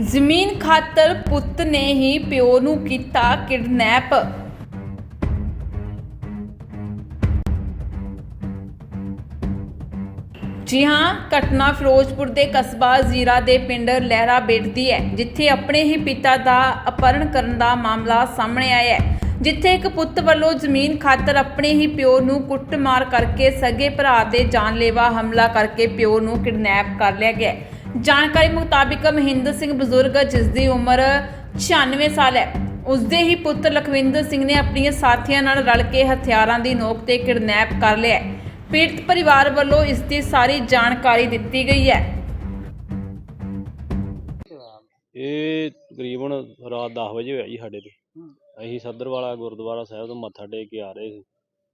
ਜ਼ਮੀਨ ਖਾਤਰ ਪੁੱਤ ਨੇ ਹੀ ਪਿਓ ਨੂੰ ਕੀਤਾ ਕਿਡਨੈਪ ਜੀ ਹਾਂ, ਘਟਨਾ ਫਿਰੋਜ਼ਪੁਰ ਦੇ ਕਸਬਾ ਜ਼ੀਰਾ ਦੇ ਪਿੰਡ ਲਹਿਰਾ ਬੇਟ ਦੀ ਹੈ, ਜਿੱਥੇ ਆਪਣੇ ਹੀ ਪਿਤਾ ਦਾ ਅਪਹਰਣ ਕਰਨ ਦਾ ਮਾਮਲਾ ਸਾਹਮਣੇ ਆਇਆ ਹੈ, ਜਿੱਥੇ ਇੱਕ ਪੁੱਤ ਵੱਲੋਂ ਜ਼ਮੀਨ ਖਾਤਰ ਆਪਣੇ ਹੀ ਪਿਓ ਨੂੰ ਕੁੱਟਮਾਰ ਕਰਕੇ ਸਗੇ ਭਰਾ ਤੇ ਜਾਨਲੇਵਾ ਹਮਲਾ ਕਰਕੇ ਪਿਓ ਨੂੰ ਕਿਡਨੈਪ ਕਰ ਲਿਆ ਗਿਆ ਹੈ। ਜਾਣਕਾਰੀ ਮੁਤਾਬਿਕ ਮਹਿੰਦਰ ਸਿੰਘ ਬਜ਼ੁਰਗ ਜਿਸ ਦੀ ਉਮਰ 96 ਸਾਲ ਹੈ ਉਸਦੇ ਹੀ ਪੁੱਤਰ ਲਖਵਿੰਦਰ ਸਿੰਘ ਨੇ ਆਪਣੀਆਂ ਸਾਥੀਆਂ ਨਾਲ ਰਲ ਕੇ ਹਥਿਆਰਾਂ ਦੀ ਨੋਕ ਤੇ ਕਿਡਨੈਪ ਕਰ ਲਿਆ ਹੈ। ਪੀੜਤ ਪਰਿਵਾਰ ਵੱਲੋਂ ਇਸ ਦੀ ਸਾਰੀ ਜਾਣਕਾਰੀ ਦਿੱਤੀ ਗਈ ਹੈ। ਇਹ ਤਕਰੀਬਨ ਰਾਤ 10 ਵਜੇ ਹੋਇਆ ਜੀ ਸਾਡੇ ਤੇ। ਅਸੀਂ ਸੱਦਰਵਾਲਾ ਗੁਰਦੁਆਰਾ ਸਾਹਿਬ ਤੋਂ ਮੱਥਾ ਟੇਕ ਕੇ ਆ ਰਹੇ ਸੀ।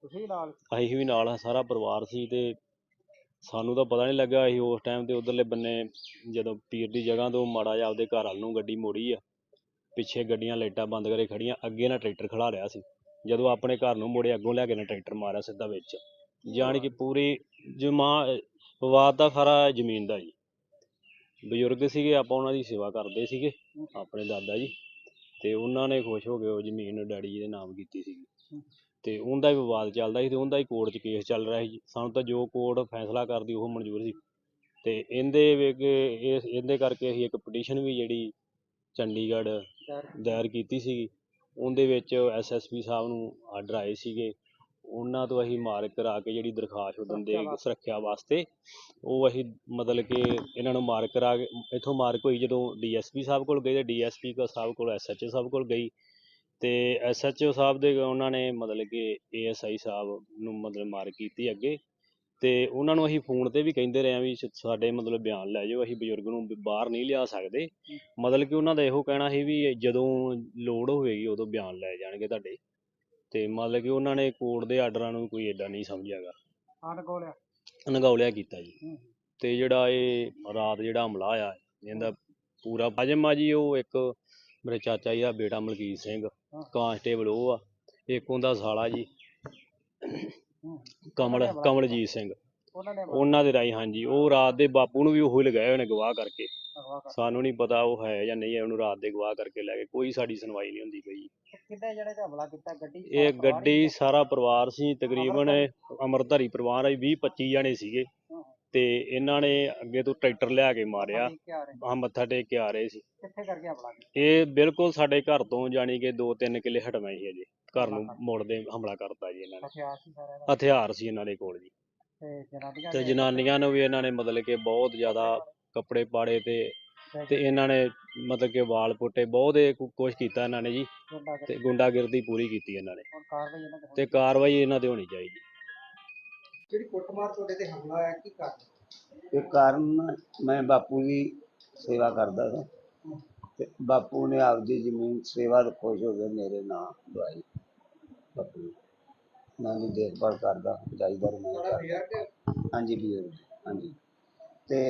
ਤੁਸੀਂ ਨਾਲ? ਅਸੀਂ ਵੀ ਨਾਲ ਸਾਰਾ ਪਰਿਵਾਰ ਸੀ ਤੇ ਸਾਨੂੰ ਤਾਂ ਪਤਾ ਨਹੀਂ ਲੱਗਾ ਅਸੀਂ ਉਸ ਟਾਈਮ ਤੇ ਉਧਰਲੇ ਬੰਨੇ ਜਦੋਂ ਪੀਰ ਦੀ ਜਗ੍ਹਾ ਤੋਂ ਮਾੜਾ ਜਿਹਾ ਆਪਦੇ ਘਰ ਵੱਲ ਨੂੰ ਗੱਡੀ ਮੋੜੀ ਆ, ਪਿੱਛੇ ਗੱਡੀਆਂ ਲਾਈਟਾਂ ਬੰਦ ਕਰੇ ਖੜੀਆਂ, ਅੱਗੇ ਨਾ ਟਰੈਕਟਰ ਖੜਾ ਰਿਹਾ ਸੀ। ਜਦੋਂ ਆਪਣੇ ਘਰ ਨੂੰ ਮੋੜੇ ਅੱਗੋਂ ਲੈ ਕੇ ਨਾ ਟਰੈਕਟਰ ਮਾਰਿਆ ਸਿੱਧਾ ਵਿੱਚ। ਜਾਣੀ ਕਿ ਪੂਰੀ ਜਮਾ, ਵਿਵਾਦ ਦਾ ਖਰਾ ਜ਼ਮੀਨ ਦਾ ਜੀ। ਬਜ਼ੁਰਗ ਸੀਗੇ, ਆਪਾਂ ਉਹਨਾਂ ਦੀ ਸੇਵਾ ਕਰਦੇ ਸੀਗੇ, ਆਪਣੇ ਦਾਦਾ ਜੀ। ਤੇ ਉਹਨਾਂ ਨੇ ਖੁਸ਼ ਹੋ ਕੇ ਉਹ ਜ਼ਮੀਨ ਡੈਡੀ ਜੀ ਦੇ ਨਾਮ ਕੀਤੀ ਸੀਗੀ। ਤੇ ਉਹਦਾ ਹੀ ਵਿਵਾਦ ਚੱਲਦਾ ਸੀ ਤੇ ਉਹਦਾ ਹੀ ਕੋਰਟ 'ਚ ਕੇਸ ਚੱਲ ਰਿਹਾ ਸੀ। ਸਾਨੂੰ ਤਾਂ ਜੋ ਕੋਰਟ ਫੈਸਲਾ ਕਰਦੀ ਉਹ ਮਨਜ਼ੂਰ ਸੀ। ਤੇ ਇਹਦੇ ਵਿੱਚ ਇਸ ਇਹਦੇ ਕਰਕੇ ਅਸੀਂ ਇੱਕ ਪਟੀਸ਼ਨ ਵੀ ਜਿਹੜੀ ਚੰਡੀਗੜ੍ਹ ਦਾਇਰ ਕੀਤੀ। ਸੀਗੀ ਉਹਦੇ ਵਿੱਚ ਐਸਐਸਪੀ ਸਾਹਿਬ ਨੂੰ ਆਰਡਰ ਆਏ ਸੀਗੇ। ਉਹਨਾਂ ਤੋਂ ਅਸੀਂ ਮਾਰਕ ਕਰਾ ਕੇ ਜਿਹੜੀ ਦਰਖਾਸਤ ਸੁਰੱਖਿਆ ਵਾਸਤੇ। ਸੁਰੱਖਿਆ ਵਾਸਤੇ ਉਹ ਅਸੀਂ ਮਤਲਬ ਕਿ ਇਹਨਾਂ ਨੂੰ ਮਾਰਕ ਕਰਾ ਕੇ ਇੱਥੋਂ ਮਾਰਕ ਹੋਈ ਜਦੋਂ ਡੀਐਸਪੀ ਸਾਹਿਬ ਕੋਲ ਗਏ ਤੇ ਡੀਐਸਪੀ ਸਾਹਿਬ ਕੋਲ ਐਸਐਚਓ ਸਾਹਿਬ ਕੋਲ ਗਈ। ਤੇ ਐਸਐਚਓ ਸਾਹਿਬ ਦੇ ਉਹਨਾਂ ਨੇ ਮਤਲਬ ਕਿ ਏਐਸਆਈ ਸਾਹਿਬ ਨੂੰ ਮਤਲਬ ਮਾਰਕ ਕੀਤੀ ਅੱਗੇ ਤੇ ਉਹਨਾਂ ਨੂੰ ਅਸੀਂ ਫੋਨ ਤੇ ਵੀ ਕਹਿੰਦੇ ਰਹੇ ਆ ਵੀ ਸ- ਸਾਡੇ ਮਤਲਬ ਬਿਆਨ ਲੈ ਜਾਓ ਅਸੀਂ ਬਜ਼ੁਰਗ ਨੂੰ ਬਾਹਰ ਨਹੀਂ ਲਿਆ ਸਕਦੇ। ਮਤਲਬ ਕਿ ਉਹਨਾਂ ਦਾ ਇਹੋ ਕਹਿਣਾ ਸੀ ਵੀ ਜਦੋਂ ਲੋੜ ਹੋਵੇਗੀ ਉਦੋਂ ਬਿਆਨ ਲੈ ਜਾਣਗੇ ਤੁਹਾਡੇ। ਤੇ ਮਤਲਬ ਕਿ ਉਹਨਾਂ ਨੇ ਕੋਰਟ ਦੇ ਆਰਡਰਾਂ ਨੂੰ ਕੋਈ ਏਦਾਂ ਨਹੀਂ ਸਮਝਿਆਗਾ। ਆਨ ਗੋਲਿਆ ਅਣਗੌਲਿਆ ਕੀਤਾ ਜੀ। ਹੂੰ। ਤੇ ਜਿਹੜਾ ਇਹ ਰਾਤ ਜਿਹੜਾ ਹਮਲਾ ਆਇਆ ਇਹਦਾ ਪੂਰਾ ਬਾਜਮ ਆ ਜੀ ਉਹ ਇੱਕ ਮੇਰੇ ਚਾਚਾ ਜੀ ਦਾ ਬੇਟਾ ਮਲਕੀਤ ਸਿੰਘ ਕਾਂਸਟੇਬਲ ਉਹ ਆ ਇੱਕ ਉਹਦਾ ਸਾਲਾ ਜੀ। ਕਮਲ ਕਮਲਜੀਤ ਸਿੰਘ। ਉਹਨਾਂ ਦੇ ਰਾਹੀਂ ਹਾਂਜੀ ਉਹ ਰਾਤ ਦੇ ਬਾਪੂ ਨੂੰ ਵੀ ਉਹੀ ਲਗਾਏ ਹੋਏ ਨੇ ਗਵਾਹ ਕਰਕੇ। ਸਾਨੂੰ ਨਹੀਂ ਪਤਾ ਉਹ ਹੈ ਜਾਂ ਨਹੀਂ ਹੈ ਉਹਨੂੰ ਰਾਤ ਦੇ ਗਵਾਹ ਕਰਕੇ ਲੈ ਗਏ। ਕੋਈ ਸਾਡੀ ਸੁਣਵਾਈ ਨਹੀਂ ਹੁੰਦੀ ਪਈ। ਜਿਹੜੇ ਤੇ ਹਮਲਾ ਕੀਤਾ? ਗੱਡੀ ਇਹ ਗੱਡੀ? ਸਾਰਾ ਪਰਿਵਾਰ ਸੀ ਤਕਰੀਬਨ ਅਮਰਧਾਰੀ। ਪਰਿਵਾਰ ਹੈ 20 25 ਜਣੇ ਸੀਗੇ। ਤੇ ਇਹਨਾਂ ਨੇ ਅੱਗੇ ਤੋਂ ਟਰੈਕਟਰ ਲਿਆ ਕੇ ਮਾਰਿਆ। ਆ ਮੱਥਾ ਟੇਕ ਕੇ ਆ ਰਹੇ ਸੀ। ਕਿੱਥੇ ਕਰਕੇ ਹਮਲਾ ਇਹ ਬਿਲਕੁਲ ਸਾਡੇ ਘਰ ਤੋਂ ਜਾਣੀ ਕਿ 2-3 ਕਿੱਲੇ ਹਟਵੇਂ ਸੀ ਅਜੇ ਘਰ ਨੂੰ ਮੁੜਦੇ ਹਮਲਾ ਕਰਤਾ ਜੀ ਇਹਨਾਂ ਨੇ। ਹਥਿਆਰ ਸੀ ਇਹਨਾਂ ਦੇ ਕੋਲ ਜੀ। ਤੇ ਜਨਾਨੀਆਂ ਨੂੰ ਵੀ ਇਹਨਾਂ ਨੇ ਮਤਲਬ ਕਿ ਬਹੁਤ ਜ਼ਿਆਦਾ ਕੱਪੜੇ ਪਾੜੇ ਤੇ ਤੇ ਇਹਨਾਂ ਨੇ ਮਤਲਬ ਕਿ ਵਾਲ ਪੁੱਟੇ। ਬਹੁਤ ਇਹ ਕੁ- ਕੁਛ ਕੀਤਾ ਇਹਨਾਂ ਨੇ ਜੀ। ਤੇ ਗੁੰਡਾਗਰਦੀ ਪੂਰੀ ਕੀਤੀ ਇਹਨਾਂ ਨੇ। ਹੁਣ ਕਾਰਵਾਈ ਇਹਨਾਂ ਦੇ ਤੇ ਕਾਰਵਾਈ ਇਹਨਾਂ ਤੇ ਹੋਣੀ ਚਾਹੀਦੀ। ਜਿਹੜੀ ਕੁੱਟਮਾਰ ਤੁਹਾਡੇ ਤੇ ਹਮਲਾ ਹੋਇਆ ਕੀ ਕਾਰਨ? ਇਹ ਕਾਰਨ ਮੈਂ ਬਾਪੂ ਦੀ ਸੇਵਾ ਕਰਦਾ ਸੀ। ਤੇ ਬਾਪੂ ਨੇ ਆਪਦੀ ਜ਼ਮੀਨ ਸੇਵਾ ਤੋਂ ਖੁਸ਼ ਹੋ ਕੇ ਮੇਰੇ ਨਾਂ ਦਵਾਈ ਬਾਪੂ ਨੇ। ਵੀ ਦੇਖਭਾਲ ਕਰਦਾ ਜਾਈਦਾਰ ਮੈਂ ਕਰਦਾ। ਹਾਂਜੀ ਵੀਰ ਹਾਂਜੀ। ਤੇ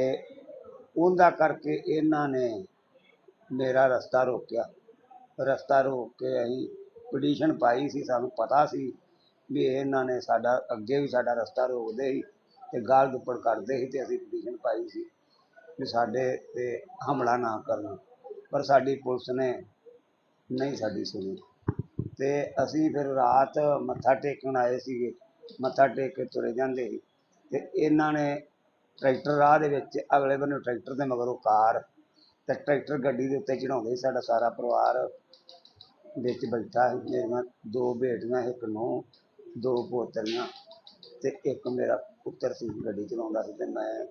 ਉਹਦਾ ਕਰਕੇ ਇਹਨਾਂ ਨੇ ਮੇਰਾ ਰਸਤਾ ਰੋਕਿਆ। ਰਸਤਾ ਰੋਕ ਕੇ ਅਸੀਂ ਪਟੀਸ਼ਨ ਪਾਈ ਸੀ ਸਾਨੂੰ ਪਤਾ ਸੀ ਵੀ ਇਹਨਾਂ ਨੇ ਸਾਡਾ, ਅੱਗੇ ਵੀ ਸਾਡਾ ਰਸਤਾ ਰੋਕਦੇ ਸੀ ਤੇ ਗਾਲ ਦੁੱਪੜ ਕਰਦੇ ਸੀ ਤੇ ਅਸੀਂ ਪਟੀਸ਼ਨ ਪਾਈ ਸੀ ਵੀ ਸਾਡੇ ਤੇ ਹਮਲਾ ਨਾ ਕਰਨ। ਪਰ ਸਾਡੀ ਪੁਲਿਸ ਨੇ ਨਹੀਂ ਸਾਡੀ ਸੁਣੀ। ਤੇ ਅਸੀਂ ਫਿਰ ਰਾਤ ਮੱਥਾ ਟੇਕਣ ਆਏ ਸੀਗੇ, ਮੱਥਾ ਟੇਕ ਕੇ ਤੁਰੇ ਜਾਂਦੇ ਸੀ ਤੇ ਇਹਨਾਂ ਨੇ ਟਰੈਕਟਰ ਰਾਹ ਦੇ ਵਿੱਚ, ਅਗਲੇ ਬੰਨੇ ਟਰੈਕਟਰ ਦੇ ਮਗਰੋਂ ਕਾਰ ਤੇ ਟਰੈਕਟਰ ਗੱਡੀ ਦੇ ਉੱਤੇ ਚੜਾਉਂਦੇ ਸੀ, ਸਾਡਾ ਸਾਰਾ ਪਰਿਵਾਰ ਵਿੱਚ ਬੈਠਾ ਸੀ, ਮੇਰੀਆਂ ਦੋ ਬੇਟੀਆਂ, ਇੱਕ ਨੂੰ ਦੋ ਪੋਤਰੀਆਂ ਅਤੇ ਇੱਕ ਮੇਰਾ ਪੁੱਤਰ ਸੀ ਗੱਡੀ ਚਲਾਉਂਦਾ ਸੀ ਅਤੇ ਮੈਂ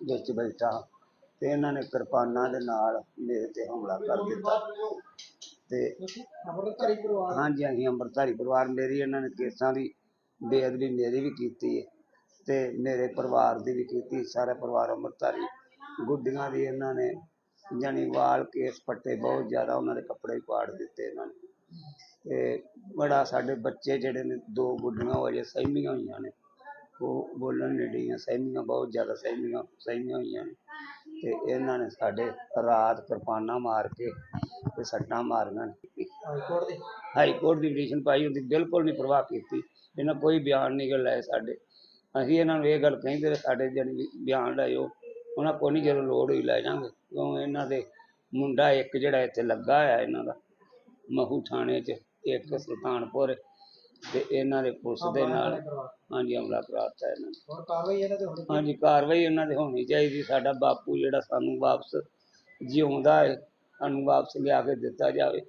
ਵਿੱਚ ਬੈਠਾ ਅਤੇ ਇਹਨਾਂ ਨੇ ਕਿਰਪਾਨਾਂ ਦੇ ਨਾਲ ਮੇਰੇ ਤੇ ਹਮਲਾ ਕਰ ਦਿੱਤਾ। ਅਤੇ ਤੁਸੀਂ ਹਾਂਜੀ ਅਸੀਂ ਅੰਮ੍ਰਿਤਧਾਰੀ ਪਰਿਵਾਰ ਮੇਰੀ ਇਹਨਾਂ ਨੇ ਕੇਸਾਂ ਦੀ ਬੇਅਦਬੀ ਮੇਰੀ ਵੀ ਕੀਤੀ ਹੈ ਤੇ ਮੇਰੇ ਪਰਿਵਾਰ ਦੀ ਵੀ ਕੀਤੀ, ਸਾਰਾ ਪਰਿਵਾਰ ਅੰਮ੍ਰਿਤਧਾਰੀ ਗੁੱਡੀਆਂ ਦੀ ਇਹਨਾਂ ਨੇ ਜਾਣੀ ਵਾਲ ਕੇਸ ਪੱਟੇ, ਬਹੁਤ ਜ਼ਿਆਦਾ ਉਹਨਾਂ ਦੇ ਕੱਪੜੇ ਪਾੜ ਦਿੱਤੇ ਇਹਨਾਂ ਨੇ। ਤੇ ਬੜਾ ਸਾਡੇ ਬੱਚੇ ਜਿਹੜੇ ਨੇ ਦੋ ਗੁੱਡੀਆਂ ਉਹ ਅਜੇ ਸਹਿਮੀਆਂ ਹੋਈਆਂ ਨੇ। ਉਹ ਬੋਲਣ ਨਹੀਂ ਡਈਆਂ ਸਹਿਮੀਆਂ ਬਹੁਤ ਜ਼ਿਆਦਾ ਸਹਿਮੀਆਂ ਸਹਿਮੀਆਂ ਹੋਈਆਂ ਨੇ। ਤੇ ਇਹਨਾਂ ਨੇ ਸਾਡੇ ਰਾਤ ਕਿਰਪਾਨਾਂ ਮਾਰ ਕੇ ਤੇ ਸੱਟਾਂ ਮਾਰੀਆਂ ਨੇ। ਹਾਈਕੋਰਟ ਦੇ? ਹਾਈ ਕੋਰਟ ਦੀ ਪਟੀਸ਼ਨ ਪਾਈ ਹੁੰਦੀ ਬਿਲਕੁਲ ਨਹੀਂ ਪਰਵਾਹ ਕੀਤੀ। ਇਹਨਾਂ ਕੋਈ ਬਿਆਨ ਨਹੀਂ ਲਏ ਸਾਡੇ। ਅਸੀਂ ਇਹਨਾਂ ਨੂੰ ਇਹ ਗੱਲ ਕਹਿੰਦੇ ਸਾਡੇ ਜਾਣੀ ਬਿਆਨ ਲਾਇਓ। ਉਹਨਾਂ ਕੋਲ ਨਹੀਂ ਜਦੋਂ ਲੋੜ ਹੋਈ ਲੈ ਜਾਾਂਗੇ। ਕਿਉਂ? ਇਹਨਾਂ ਦੇ ਮੁੰਡਾ ਇੱਕ ਜਿਹੜਾ ਇੱਥੇ ਲੱਗਾ ਹੋਇਆ ਇਹਨਾਂ ਦਾ ਮਹੂ ਥਾਣੇ 'ਚ। ਇੱਕ ਸੁਲਤਾਨਪੁਰ ਤੇ ਇਹਨਾਂ ਦੇ ਪੁਲਿਸ ਦੇ ਨਾਲ ਹਾਂਜੀ ਹਮਲਾ ਕਰਾਤਾ ਇਹਨਾਂ ਨੇ। ਹੋਰ ਕਾਰਵਾਈ ਇਹਨਾਂ ਤੇ ਹੋਣੀ ਹਾਂਜੀ ਕਾਰਵਾਈ ਉਹਨਾਂ ਦੇ ਹੋਣੀ ਚਾਹੀਦੀ। ਸਾਡਾ ਬਾਪੂ ਜਿਹੜਾ ਸਾਨੂੰ ਵਾਪਸ ਜਿਉਂਦਾ ਹੈ ਸਾਨੂੰ ਵਾਪਸ ਲਿਆ ਕੇ ਦਿੱਤਾ ਜਾਵੇ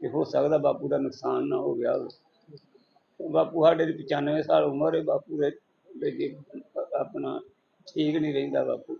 ਤੇ ਹੋ ਸਕਦਾ ਬਾਪੂ ਦਾ ਨੁਕਸਾਨ ਨਾ ਹੋ ਗਿਆ ਹੋਵੇ। ਬਾਪੂ ਸਾਡੇ ਦੀ 95 ਸਾਲ ਉਮਰ ਹੈ ਬਾਪੂ ਦੇ ਦੇ ਜੀ ਆਪਣਾ ਠੀਕ ਨਹੀਂ ਰਹਿੰਦਾ ਬਾਪੂ।